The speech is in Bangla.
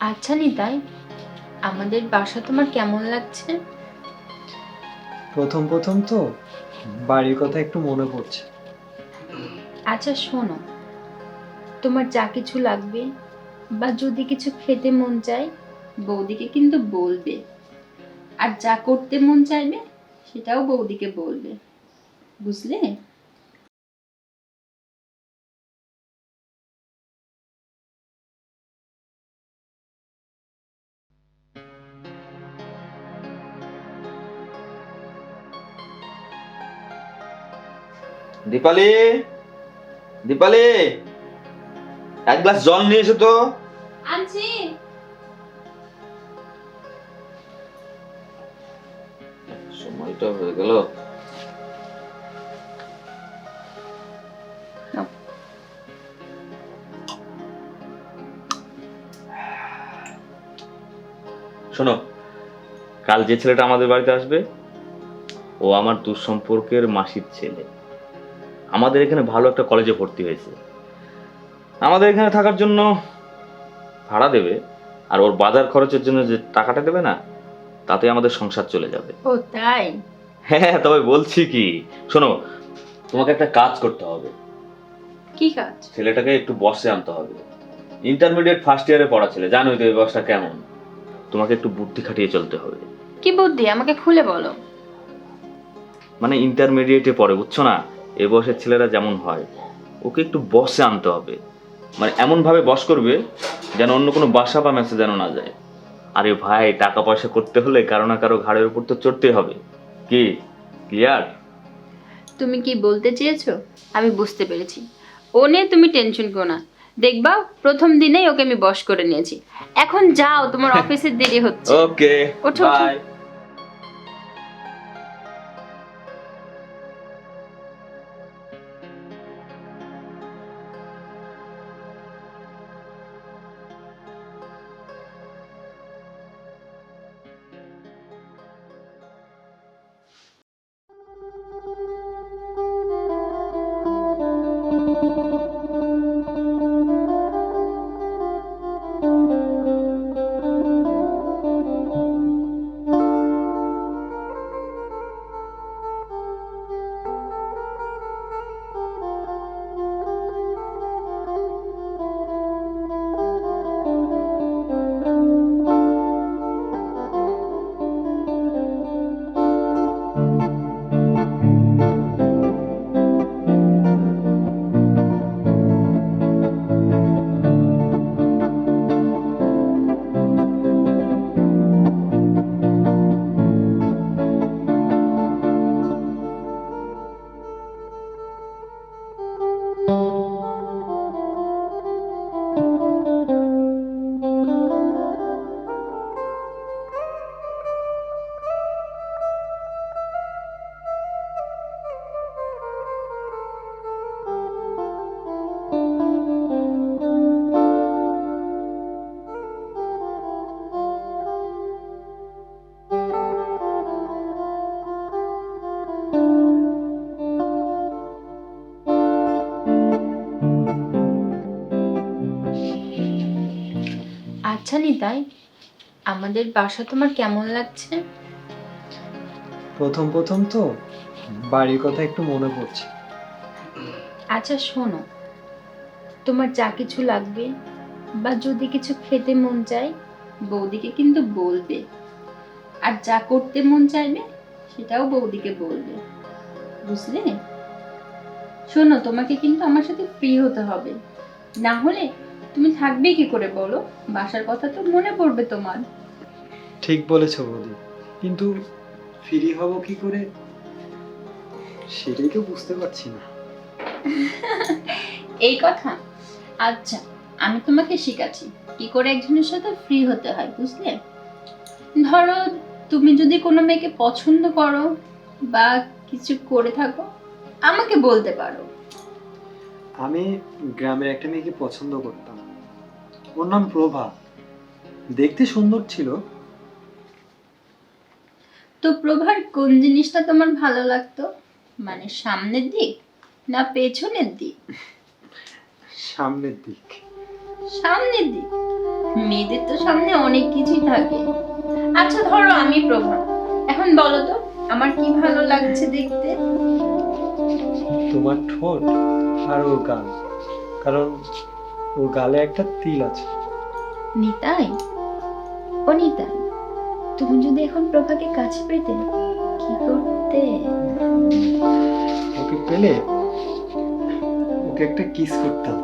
আচ্ছা নিতাই আমাদের বাসা তোমার কেমন লাগছে? প্রথম প্রথম তো বাড়ির কথা একটু মনে পড়ছে। আচ্ছা শোনো। তোমার যা কিছু লাগবে বা যদি কিছু খেতে মন চায় বৌদিকে কিন্তু বলবে। আর যা করতে মন চাইবে সেটাও বৌদিকে বলবে। বুঝলে? দীপালি দীপালি এক গ্লাস জল নিয়ে এসো তো। আনছি সময়টা হয়ে গেল। শোনো কাল যে ছেলেটা আমাদের বাড়িতে আসবে ও আমার দুঃসম্পর্কের মাসির ছেলে। আমাদের এখানে ভালো একটা কলেজে ভর্তি হয়েছে। আমাদের এখানে থাকার জন্য ভাড়া দেবে আর ওর বাজার খরচের জন্য যে টাকাটা দেবে না তাতে আমাদের সংসার চলে যাবে। ও তাই? হ্যাঁ তবে বলছি কি শোনো তোমাকে একটা কাজ করতে হবে। কি কাজ? ছেলেটাকে একটু বসে আনতে হবে। ইন্টারমিডিয়েট ফার্স্ট ইয়ারে পড়া ছেলে জানোই তো এই বয়সটা কেমন। তোমাকে একটু বুদ্ধি খাটিয়ে চলতে হবে। কি বুদ্ধি? আমাকে খুলে বলো। মানে ইন্টারমিডিয়েটে পড়ে বুঝছ না? এই বয়সের ছেলেরা যেমন হয় ওকে একটু বসে আনতে হবে। মানে এমন ভাবে বস করবে যেন অন্য কোনো বাসা বা মেসে যেন না যায়। আরে ভাই টাকা পয়সা করতে হলে কারও না কারও ঘাড়ের উপর তো চড়তেই হবে। কি? ক্লিয়ার? তুমি কি বলতে চেয়েছো? আমি বুঝতে পেরেছি। ও নিয়ে তুমি টেনশন করো না। দেখবা প্রথম দিনেই ওকে আমি বশ করে নিয়েছি। এখন যাও তোমার অফিসের দেরি হচ্ছে। ওকে ওঠো। বাই। আচ্ছা নিতাই আমাদের বাসা তোমার কেমন লাগছে? প্রথম প্রথম তো বাড়ির কথা একটু মনে পড়ছে। আচ্ছা শোনো। তোমার যা কিছু লাগবে বা যদি কিছু খেতে মন চায় বৌদিকে কিন্তু বলবে। আর যা করতে মন চাইবে সেটাও বৌদিকে বলবে। বুঝলে? শোনো তোমাকে কিন্তু আমার সাথে ফ্রি হতে হবে। না হলে তুমি থাকবে কি করে বলো? বাসার কথা তো মনে পড়বে তোমার। ঠিক বলেছ বৌদি কিন্তু ফ্রি হব কি করে? সেটাই তো বুঝতে পারছি না। এই কথা? আচ্ছা আমি তোমাকে শিখাচ্ছি কি করে একজনের সাথে ফ্রি হতে হয় বুঝলে? ধরো তুমি যদি কোনো মেয়েকে পছন্দ করো বা কিছু করে থাকো আমাকে বলতে পারো। আমি গ্রামের একটা মেয়েকে পছন্দ করতাম। ওর নাম প্রভা। দেখতে সুন্দর ছিল। তো প্রভার কোন জিনিসটা তোমার ভালো লাগতো? মানে সামনের দিক না পেছনের দিক? সামনের দিক। সামনের দিক? মেয়েদের তো সামনে অনেক কিছুই থাকে। আচ্ছা ধরো আমি প্রভা। এখন বলো তো আমার কি ভালো লাগছে দেখতে? তোমার ঠোঁট আর ওর গাল। কারণ ওর গালে একটা তিল আছে। নিতাই? ও নিতাই তুমি যদি এখন প্রভাকে কাছে পেতে কি করতে? ওকে পেলে ওকে একটা কিস করতাম।